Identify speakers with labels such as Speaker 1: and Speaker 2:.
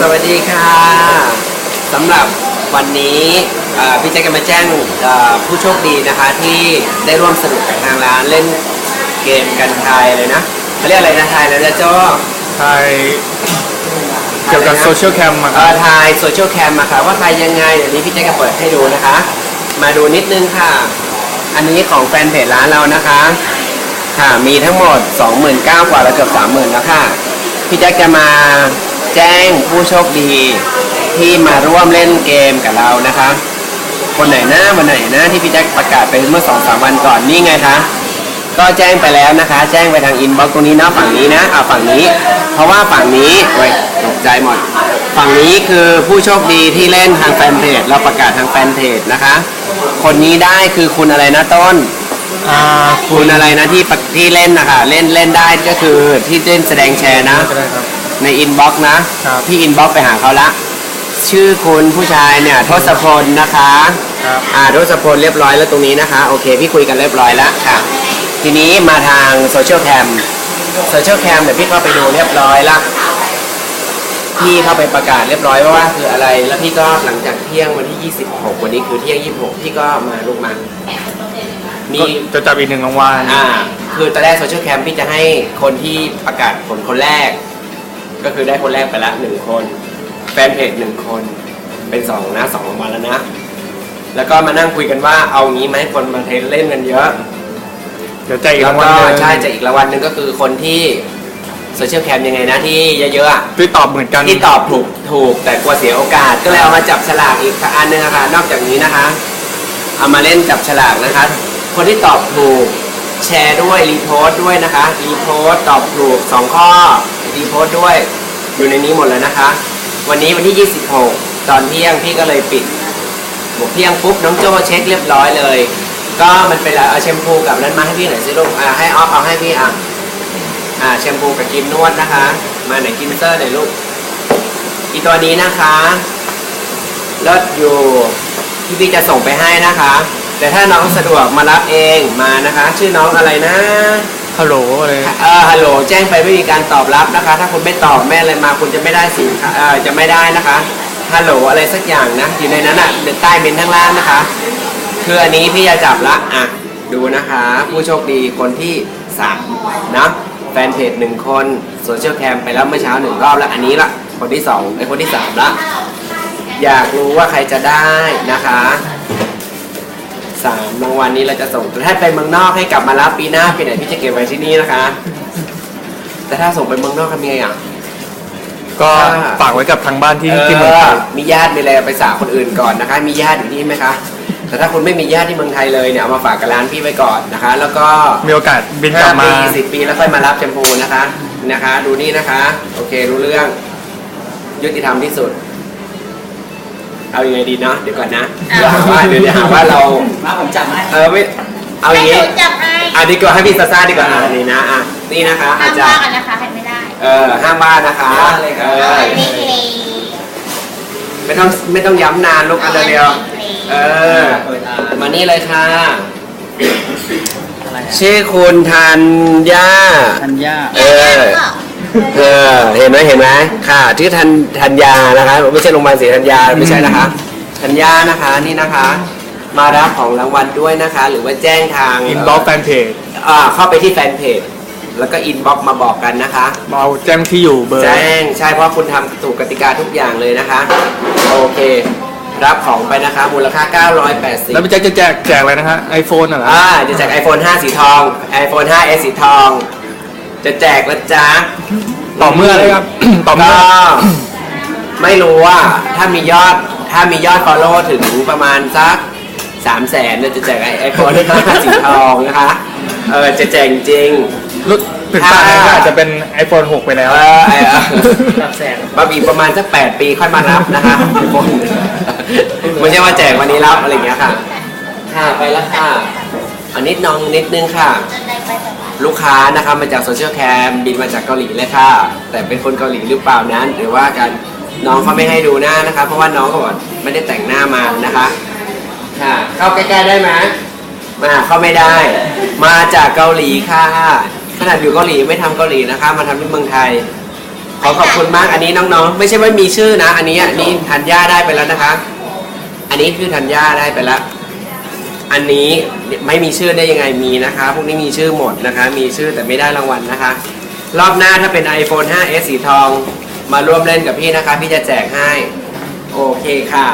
Speaker 1: สวัสดีค่ะสำหรับวันนี้เอ่อพี่แจ๊คจะมาแจ้งเอ่อผู้โชคดีนะคะที่ได้ร่วมสนุกกับทางร้านเล่นเกมกันทายเลยนะเขาเรียกอะไรนะทายแล้วนะโจ้
Speaker 2: ไทยเกี่ยวกับโซเชียลแคมอะค
Speaker 1: เอ่
Speaker 2: รับ
Speaker 1: อทายโซเชียลแคมอะค่ะว่าใครยังไงเดี๋ยวนี้พี่แจ๊คจะเปิดให้ดูนะคะ มาดูนิดนึงค่ะ อันนี้ของแฟนเพจร้านเรานะคะค่ะมีทั้งหมด 29,000กว่าแล้วเกือบ30,000แล้วค่ะพี่แจ็คจะมา แจ้งผู้โชคดีที่มาร่วมเล่นเกมกับเรานะคะ คนไหนนะวันไหนนะที่พี่แจ็คประกาศไปเมื่อ2อสวันก่อนนี่ไงคะ ก็แจ้งไปแล้วนะคะ แจ้งไปทางอินบ็อกซ์ตรงนี้นะฝั่งนี้นะเอาฝั่งนี้ เพราะว่าฝั่งนี้ไว้ยตกใจหมด ฝั่งนี้คือผู้โชคดีที่เล่นทางแฟนเพจเราประกาศทางแฟนเพจนะคะ คนนี้ได้คือคุณอะไรนะต้น
Speaker 2: อ่าคุ
Speaker 1: คุณณอะไรนะที่ปะที่เล่นนะคะเล่นเล่นได้ก็คือที่เล่นแสดงแชร์นะ
Speaker 2: ก็ได้ครับ
Speaker 1: ในอินบ็อกซ์นะครับพี่อินบ็อกซ์ไปหาเขาละ ชื่อคุณผู้ชายเนี่ยทศพลนะคะ
Speaker 2: ครับ
Speaker 1: อ่าทศพลเรียบร้อยแล้วตรงนี้นะคะ โอเค พี่คุยกันเรียบร้อยแล้วค่ะ ทีนี้มาทางโซเชียลแคมโซเชียลแคมเดี๋ยวพี่เข้าไปดูเรียบร้อยละพี่เข้าไปประกาศเรียบร้อยว่าคืออะไร แล้วพี่ก็หลังจากเที่ยงวันที่ 26 วันนี้คือเที่ยง 26 พี่ก็มาลูกมามี
Speaker 2: ก็จะจับอีกหนึ่งรางวัล
Speaker 1: อ่า คือตอนแรกโซเชียลแคมพี่จะให้คนที่ประกาศผลคนแรก ก็คือได้คนแรกไปละหนึ่งคน แฟนเพจหนึ่งคนเป็นสองนะสองรางวัลแล้วนะ แล้วก็มานั่งคุยกันว่าเอางี้ไหมคนมาเทรนเล่นกันเยอะ
Speaker 2: เดี๋ยวแจกอีก
Speaker 1: แล้ว
Speaker 2: รางวัล
Speaker 1: ก็
Speaker 2: หนึ่ง
Speaker 1: ใช่จะอีกรางวัลหนึ่งก็คือคนที่โซเชียลแคมยังไงนะที่เยอะๆอะ
Speaker 2: ที่ตอบเหมือนกัน
Speaker 1: ที่ตอบถูกถูกแต่กลัวเสียโอกาสก็เลยเอามาจับฉลากอีกอันหนึงอะค่ะนอกจากนี้นะคะ เอามาเล่นจับฉลากนะคะ คนที่ตอบถูกแชร์ด้วยรีโพสต์ด้วยนะคะรีโพสต์ตอบถูก2ข้อรีโพสต์ด้วย อยู่ในนี้หมดเลยนะคะ วันนี้วันที่ 26 ตอนเที่ยงพี่ก็เลยปิดบอกเที่ยงปุ๊บน้องโจเช็คเรียบร้อยเลย ก็มันเป็นอะไรเอาแชมพูกับนั้นมาให้พี่หน่อยสิลูกอ่าให้ออฟเอาให้พี่อะอ่าแชมพูกับครีมนวดนะคะ มาไหนกินเซอร์หน่อยลูกอีตัวนี้นะคะเลิศอยู่ที่พี่จะส่งไปให้นะคะ แต่ถ้าน้องสะดวกมารับเองมานะคะ ชื่อน้องอะไรนะ
Speaker 2: ฮัลโหลอะไร
Speaker 1: เออฮัลโหลแจ้งไปไม่มีการตอบรับนะคะ ถ้าคุณไม่ตอบแม่อะไรมาคุณจะไม่ได้สินค้าเออจะไม่ได้นะคะฮัลโหลอะไรสักอย่างนะอยู่ในนั้นอะใต้เมนข้างล่างนะคะ คืออันนี้พี่จะจับละอะดูนะคะ ผู้โชคดีคนที่สามนะแฟนเพจหนึ่งคนโซเชียลแคมไปแล้วเมื่อเช้าหนึ่งรอบแล้วอันนี้ละคนที่สองไอ้คนที่สามละอยากรู้ว่าใครจะได้นะคะ สามรางวัลนี้เราจะส่งถ้าไปเมืองนอกให้กลับมารับปีหน้าปีไหนพี่จะเก็บไว้ที่นี่นะคะ แต่ถ้าส่งไปเมืองนอกทำยังไงอะ
Speaker 2: ก็ฝากไว้กับทางบ้านที่ที่เมือง
Speaker 1: เอ
Speaker 2: ไท
Speaker 1: อยมีญาติมีอะไรไปฝากคนอื่นก่อนนะคะ มีญาติอยู่ที่ไหมคะแต่ถ้าคุณไม่มีญาติที่เมืองไทยเลยเนี่ยเอามาฝากกับร้านพี่ไว้ก่อนนะคะ แล้วก็
Speaker 2: มีโอกาสบินกลั
Speaker 1: ห้า
Speaker 2: บมา
Speaker 1: ปีสิบปีแล้วค่อยมารับแชมพูนะคะนะคะ ดูนี่นะคะ โอเครู้เรื่องยุติธรรมที่สุด เอายังไงดีเนาะเดี๋ยวก่อนนะเดี๋ยวหาว่าเดี๋ยวจะหาว่าเรา
Speaker 3: มาผมจับให้
Speaker 1: เออไม่เอาอย่าง
Speaker 4: ให้
Speaker 1: งี้
Speaker 4: หนูจับให้
Speaker 1: อะดีกว่าให้พี่ซาซ่าดีกว่าอะนี่นะอะนี่นะคะ
Speaker 4: ห้า
Speaker 1: อา
Speaker 4: ม
Speaker 1: จาร
Speaker 4: ว่า
Speaker 1: ย์
Speaker 4: กันนะคะให้ไม่ได้
Speaker 1: เออห้ามว่านะคะเออ
Speaker 4: เอาอันนี้เลย
Speaker 1: ไม่ต้องไม่ต้องย้ำนานลูกอันเดียวเออ
Speaker 3: เปิดอ่า
Speaker 1: มานี่เลยค่ะ
Speaker 3: อะไร
Speaker 1: ชื่อคุณธัญญา
Speaker 3: ธัญญา
Speaker 1: เออ เออเห็นไหมเห็นไหมค่ะชื่อธันธัญญานะคะ ไม่ใช่โรงพยาบาลศรีธัญญาไม่ใช่นะคะธัญญานะคะนี่นะคะ มารับของรางวัลด้วยนะคะ หรือว่าแจ้งทาง
Speaker 2: อินบ็อกแฟนเพจ
Speaker 1: อ่าเข้าไปที่แฟนเพจแล้วก็อินบ็อกมาบอกกันนะคะ
Speaker 2: เอาแจ้งที่อยู่เบอร์
Speaker 1: แจ้งใช่เพราะคุณทำถูกกติกาทุกอย่างเลยนะคะ โอเค รับของไปนะคะ มูลค่า 980
Speaker 2: แล้วพี่แจ็คจะแจกแจกอะไรนะฮะไอโฟนเหรอ
Speaker 1: อ่าจะแจก iPhone 5 สีทอง iPhone 5s สีทอง จะแจกแล้วจ้า
Speaker 2: ต่อเมื่อเลยครับ ต่อเมื่
Speaker 1: ก็
Speaker 2: อ
Speaker 1: ไม่รู้ว่าถ้ามียอดถ้ามียอด follow ถึงประมาณสัก3 0 0แสนเนี่ยจะแจก iPhone 5สีทองนะคะเออจะแจกจริง
Speaker 2: รุ่นถึงป่านนี้ก็อาจจะเป็น iPhone 6 ไปแล้ว
Speaker 1: เออไอ้เออ
Speaker 3: รับแสง
Speaker 1: มาอีกประมาณสัก8ปีค่อยมารับนะคะ iPhone ไม่ใช่ว่าแจกวันนี้รับอะไรอย่างเงี้ยค่ะ ค่ะไปแล้วค่ะอันนิดนองนิดนึงค่ะ
Speaker 4: จะได้ไปแบบว่า
Speaker 1: ลูกค้านะคะมาจากโซเชียลแคมบินมาจากเกาหลีเลยค่ะ แต่เป็นคนเกาหลีหรือเปล่านั้น หรือว่ากันน้องเขาไม่ให้ดูหน้านะคะ เพราะว่าน้องเขาบอกไม่ได้แต่งหน้ามานะคะค่ะเข้าใกล้ๆได้ไหมมาเข้าไม่ได้ มาจากเกาหลีค่ะขนาดอยู่เกาหลีไม่ทำเกาหลีนะคะ มาทำที่เมืองไทย ขอขอบคุณมากอันนี้น้องๆ ไม่ใช่ว่ามีชื่อนะ อันนี้อันนี้ธัญญาได้ไปแล้วนะคะ อันนี้คือธัญญาได้ไปแล้ว อันนี้ไม่มีชื่อได้ยังไงมีนะคะ พวกนี้มีชื่อหมดนะคะ มีชื่อแต่ไม่ได้รางวัลนะคะ รอบหน้าถ้าเป็น iPhone 5s สีทอง มาร่วมเล่นกับพี่นะคะ พี่จะแจกให้ โอเคค่ะ